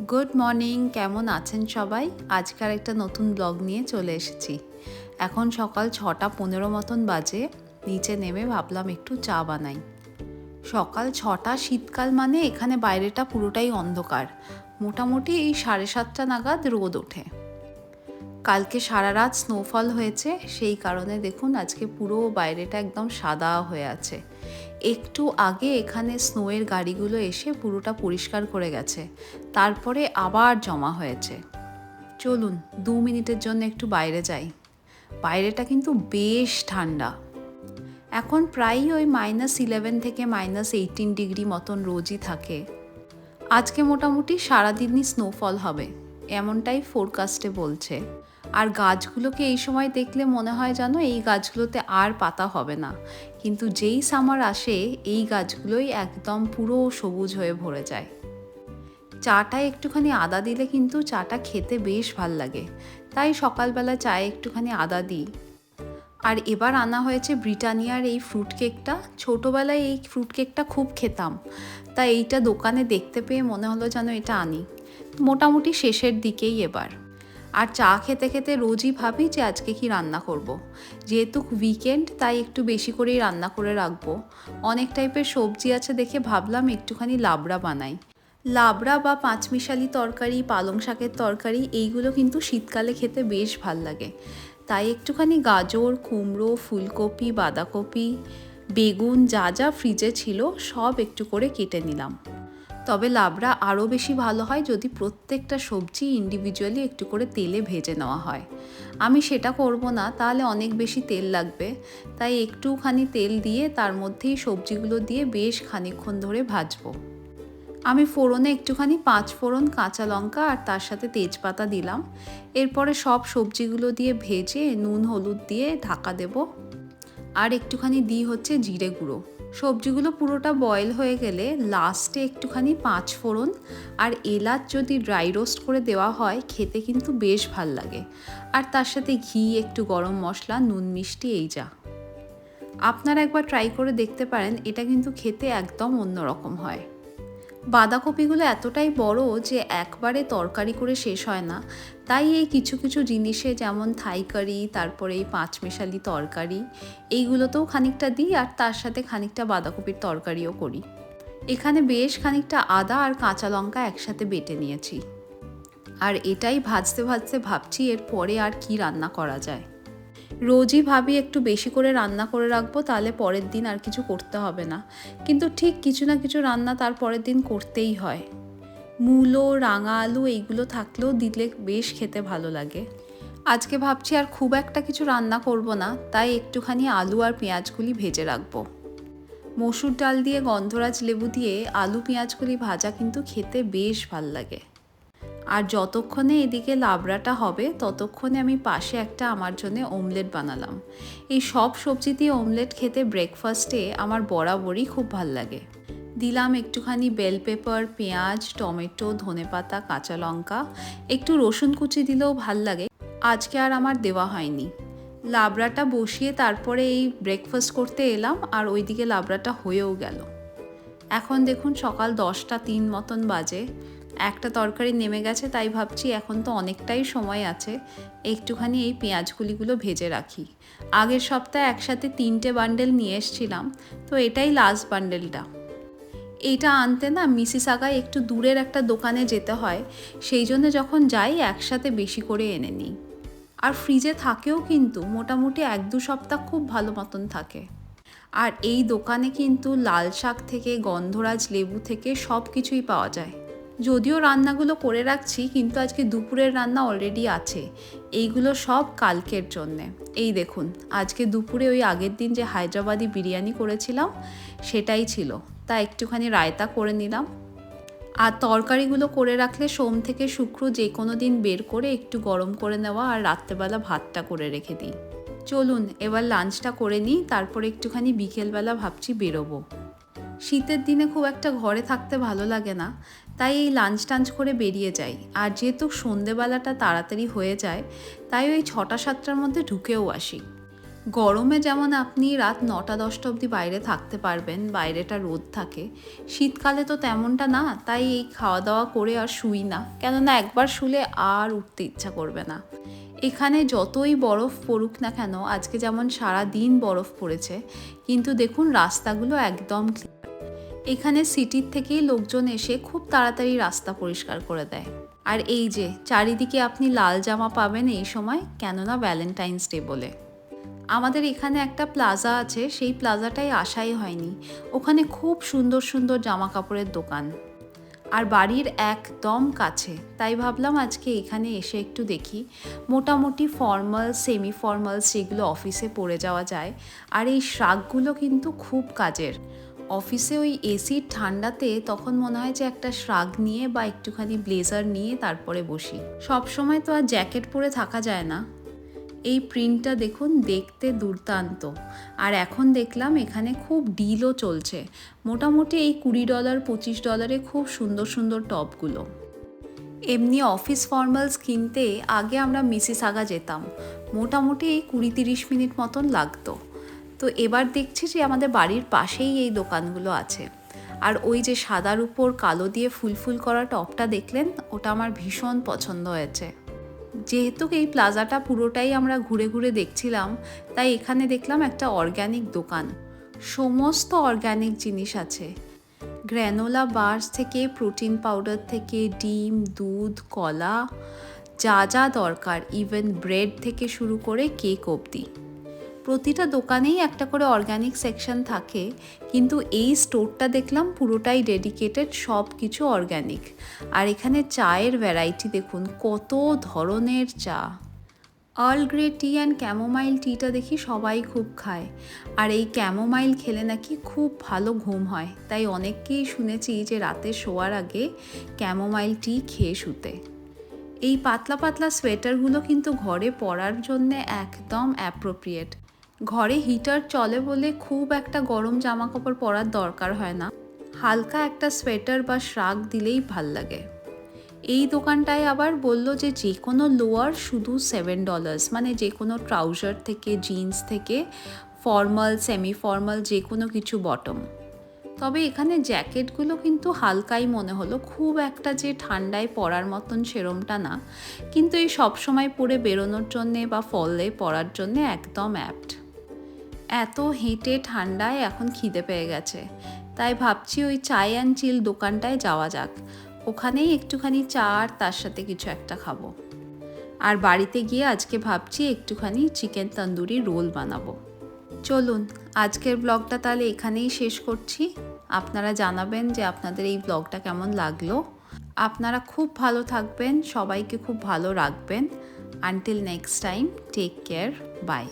Good morning কেমন আছেন সবাই? আজকার একটা নতুন ব্লগ নিয়ে চলে এসেছি। এখন সকাল ছটা পনেরো মতন বাজে, নিচে নেমে ভাবলাম একটু চা বানাই। সকাল ছটা শীতকাল মানে এখানে বাইরেটা পুরোটাই অন্ধকার। মোটামুটি এই সাড়ে সাতটা নাগাদ রোদ ওঠে। কালকে সারা রাত স্নোফল হয়েছে, সেই কারণে দেখুন আজকে পুরো বাইরেটা একদম সাদা হয়ে আছে। একটু আগে এখানে স্নোয়ের গাড়িগুলো এসে পুরোটা পরিষ্কার করে গেছে, তারপরে আবার জমা হয়েছে। চলুন, দু মিনিটের জন্য একটু বাইরে যাই। বাইরেটা কিন্তু বেশ ঠান্ডা। এখন প্রায়ই ওই মাইনাস ইলেভেন থেকে মাইনাস এইটিন ডিগ্রি মতন রোজই থাকে। আজকে মোটামুটি সারাদিনই স্নোফল হবে, এমনটাই ফোরকাস্টে বলছে। আর গাছগুলোকে এই সময় দেখলে মনে হয় জানো এই গাছগুলোতে আর পাতা হবে না। কিন্তু যেই সামার আসে, এই গাছগুলোই একদম পুরো সবুজ হয়ে ভরে যায়। চাটা একটুখানি আদা দিলে কিন্তু চাটা খেতে বেশ ভালো লাগে। তাই সকালবেলা চায়ে একটুখানি আদা দিই। আর এবার আনা হয়েছে ব্রিটানিয়ার এই ফ্রুট কেকটা। ছোটোবেলায় এই ফ্রুট কেকটা খুব খেতাম। তাই এইটা দোকানে দেখতে পেয়ে মনে হলো যেন এটা আনি। মোটামুটি শেষের দিকেই এবার। আর চা খেতে খেতে রোজই ভাবি যে আজকে কি রান্না করব। যেহেতু উইকেন্ড তাই একটু বেশি করেই রান্না করে রাখব। অনেক টাইপের সবজি আছে দেখে ভাবলাম একটুখানি লাবড়া বানাই। লাবড়া বা পাঁচমিশালি তরকারি, পালং শাকের তরকারি, এইগুলো কিন্তু শীতকালে খেতে বেশ ভালো লাগে। তাই একটুখানি গাজর, কুমড়ো, ফুলকপি, বাঁধাকপি, বেগুন যা যা ফ্রিজে ছিল সব একটু করে কেটে নিলাম। তবে লাবড়া আরও বেশি ভালো হয় যদি প্রত্যেকটা সবজি ইন্ডিভিজুয়ালি একটু করে তেলে ভেজে নেওয়া হয়। আমি সেটা করব না, তাহলে অনেক বেশি তেল লাগবে। তাই একটুখানি তেল দিয়ে তার মধ্যেই সবজিগুলো দিয়ে বেশ খানিকক্ষণ ধরে ভাজবো। আমি ফোড়নে একটুখানি পাঁচ ফোড়ন কাঁচা লঙ্কা আর তার সাথে তেজপাতা দিলাম। এরপরে সব সবজিগুলো দিয়ে ভেজে নুন, হলুদ দিয়ে ঢাকা দেব। আর একটুখানি দিই হচ্ছে জিরে গুঁড়ো। সবজিগুলো পুরোটা বয়েল হয়ে গেলে লাস্টে একটুখানি পাঁচ ফোড়ন আর এলাচ যদি ড্রাই রোস্ট করে দেওয়া হয়, খেতে কিন্তু বেশ ভালো লাগে। আর তার সাথে ঘি, একটু গরম মশলা, নুন মিষ্টি, এই যা। আপনারা একবার ট্রাই করে দেখতে পারেন, এটা কিন্তু খেতে একদম অন্যরকম হয়। বাঁধাকপিগুলো এতটাই বড় যে একবারে তরকারি করে শেষ হয় না। তাই এই কিছু কিছু জিনিসে যেমন থাই কারি, তারপরে এই পাঁচমেশালি তরকারি, এইগুলোতেও খানিকটা দিই আর তার সাথে খানিকটা বাঁধাকপির তরকারিও করি। এখানে বেশ খানিকটা আদা আর কাঁচা লঙ্কা একসাথে বেটে নিয়েছি। আর এটাই ভাজতে ভাজতে ভাবছি এর পরে আর কি রান্না করা যায়। রোজই ভাবি একটু বেশি করে রান্না করে রাখব, তাহলে পরের দিন আর কিছু করতে হবে না। কিন্তু ঠিক কিছু না কিছু রান্না তার পরের দিন করতেই হয়। মূলো, রাঙা আলু এইগুলো থাকলেও দিলে বেশ খেতে ভালো লাগে। আজকে ভাবছি আর খুব একটা কিছু রান্না করব না, তাই একটুখানি আলু আর পেঁয়াজগুলি ভেজে রাখব। মসুর ডাল দিয়ে গন্ধরাজ লেবু দিয়ে আলু পেঁয়াজগুলি ভাজা কিন্তু খেতে বেশ ভালো লাগে। আর যতক্ষণে এদিকে লাবড়াটা হবে, ততক্ষণে আমি পাশে একটা আমার জন্য ওমলেট বানালাম। এই সব সবজি দিয়ে ওমলেট খেতে ব্রেকফাস্টে আমার বরাবরই খুব ভালো লাগে। দিলাম একটুখানি বেল পেপার পেঁয়াজ, টমেটো ধনেপাতা কাঁচা লঙ্কা, একটু রসুন কুচি দিলেও ভালো লাগে। আজকে আর আমার দেওয়া হয়নি। লাবড়াটা বসিয়ে তারপরে এই ব্রেকফাস্ট করতে এলাম আর ওইদিকে লাবড়াটা হয়েও গেল। এখন দেখুন সকাল দশটা তিন মতন বাজে। একটা তরকারি নেমে গেছে, তাই ভাবছি এখন তো অনেকটাই সময় আছে, একটুখানি এই পেঁয়াজগুলিগুলো ভেজে রাখি। আগের সপ্তাহে একসাথে তিনটে বান্ডেল নিয়ে এসছিলাম, তো এটাই লাস্ট বান্ডেলটা এইটা আনতে না মিসিস আগায় একটু দূরের একটা দোকানে যেতে হয়, সেই জন্য যখন যাই একসাথে বেশি করে এনে নিই। আর ফ্রিজে থাকেও কিন্তু, মোটামুটি এক দু সপ্তাহ খুব ভালো মতন থাকে। আর এই দোকানে কিন্তু লাল শাক থেকে, গন্ধরাজ লেবু থেকে সব কিছুই পাওয়া যায়। যদিও রান্নাগুলো করে রাখছি, কিন্তু আজকে দুপুরের রান্না অলরেডি আছে। এইগুলো সব কালকের জন্যে। এই দেখুন, আজকে দুপুরে ওই আগের দিন যে হায়দ্রাবাদি বিরিয়ানি করেছিলাম, সেটাই ছিল। তা একটুখানি রায়তা করে নিলাম। আর তরকারিগুলো করে রাখলে সোম থেকে শুক্র যে কোনো দিন বের করে একটু গরম করে নেওয়া আর রাত্রেবেলা ভাতটা করে রেখে দিই। চলুন, এবার লাঞ্চটা করে নিই, তারপরে একটুখানি বিকেলবেলা ভাবছি বেরোবো। শীতের দিনে খুব একটা ঘরে থাকতে ভালো লাগে না। তাই এই লাঞ্চ টাঞ্চ করে বেরিয়ে যাই আর যেহেতু সন্ধেবেলাটা তাড়াতাড়ি হয়ে যায়, তাই ওই ছটা সাতটার মধ্যে ঢুকেও আসি গরমে যেমন আপনি রাত নটা দশটা অবধি বাইরে থাকতে পারবেন, বাইরেটা রোদ থাকে, শীতকালে তো তেমনটা না, তাই এই খাওয়া দাওয়া করে আর শুই না, কেননা একবার শুলে আর উঠতে ইচ্ছা করবে না এখানে যতই বরফ পড়ুক না কেন, আজকে যেমন সারা দিন বরফ পড়েছে, কিন্তু দেখুন রাস্তাগুলো একদম। এখানে সিটির থেকেই লোকজন এসে খুব তাড়াতাড়ি রাস্তা পরিষ্কার করে দেয়। আর এই যে, চারিদিকে আপনি লাল জামা পাবেন এই সময়, কেননা ভ্যালেন্টাইন্স ডে বলে। আমাদের এখানে একটা প্লাজা আছে, সেই প্লাজাটাই আসাই হয়নি। ওখানে খুব সুন্দর সুন্দর জামা কাপড়ের দোকান। আর বাড়ির একদম কাছে। তাই ভাবলাম আজকে এখানে এসে একটু দেখি। মোটামুটি ফর্মাল সেমি ফর্মাল যেগুলো অফিসে পরে যাওয়া যায়। আর এই শ্রাগগুলো কিন্তু খুব কাজের। অফিসে ওই এসির ঠান্ডাতে তখন মনে হয় যে একটা শ্রাগ নিয়ে বা একটুখানি ব্লেজার নিয়ে তারপরে বসি। সব সময় তো আর জ্যাকেট পরে থাকা যায় না। এই প্রিন্টটা দেখুন, দেখতে দুর্দান্ত। আর এখন দেখলাম এখানে খুব ডিলও চলছে। মোটামুটি এই কুড়ি ডলার, পঁচিশ ডলারে খুব সুন্দর সুন্দর টপগুলো। এমনি অফিস ফর্মালস কিনতে আগে আমরা মিসিসাগা যেতাম। মোটামুটি এই কুড়ি তিরিশ মিনিট মতন লাগতো। তো এবার দেখছি যে আমাদের বাড়ির পাশেই এই দোকানগুলো আছে। আর ওই যে সাদার উপর কালো দিয়ে ফুল ফুল করা টপটা দেখলেন, ওটা আমার ভীষণ পছন্দ হয়েছে। যেহেতু এই প্লাজাটা পুরোটাই আমরা ঘুরে ঘুরে দেখছিলাম, তাই এখানে দেখলাম একটা অর্গ্যানিক দোকান। সমস্ত অর্গ্যানিক জিনিস আছে। গ্র্যানোলা বার্স থেকে, প্রোটিন পাউডার থেকে, ডিম, দুধ, কলা, যা যা দরকার, ইভেন ব্রেড থেকে শুরু করে কেক অবধি। প্রতিটা দোকানেই একটা করে অর্গ্যানিক সেকশন থাকে, কিন্তু এই স্টোরটা দেখলাম পুরোটাই ডেডিকেটেড সব কিছু অর্গ্যানিক আর এখানে চায়ের ভ্যারাইটি দেখুন, কত ধরনের চা। Earl Grey tea and chamomile টিটা দেখি সবাই খুব খায়। আর এই ক্যামোমাইল খেলে নাকি খুব ভালো ঘুম হয়। তাই অনেককেই শুনেছি যে রাতে শোয়ার আগে ক্যামোমাইল টি খেয়ে শুতে। এই পাতলা পাতলা সোয়েটারগুলো কিন্তু ঘরে পরার জন্যে একদম অ্যাপ্রোপ্রিয়েট ঘরে হিটার চলে বলে খুব একটা গরম জামা কাপড় পরার দরকার হয় না। হালকা একটা সোয়েটার বা শ্রাগ দিলেই ভালো লাগে। এই দোকানটায় আবার বলল যে যে কোনো লোয়ার শুধু সেভেন ডলার্স মানে যে কোনো ট্রাউজার থেকে জিন্স থেকে ফর্মাল সেমি ফর্মাল যে কোনো কিছু বটম তবে এখানে জ্যাকেটগুলো কিন্তু হালকাই মনে হলো, খুব একটা যে ঠান্ডায় পরার মতন সেরমটা না। কিন্তু এই সবসময় পরে বেরোনোর জন্যে বা ফলে পরার জন্যে একদম অ্যাপ্ট এত হেঁটে ঠান্ডায় এখন খিদে পেয়ে গেছে। তাই ভাবছি ওই চাই অ্যান্ড চিল দোকানটায় যাওয়া যাক। ওখানেই একটুখানি চা আর তার সাথে কিছু একটা খাব। আর বাড়িতে গিয়ে আজকে ভাবছি একটুখানি চিকেন তন্দুরি রোল বানাবো। চলুন, আজকের ব্লগটা তাহলে এখানেই শেষ করছি। আপনারা জানাবেন যে আপনাদের এই ব্লগটা কেমন লাগল। আপনারা খুব ভালো থাকবেন, সবাইকে খুব ভালো রাখবেন। Until next time, take care, bye.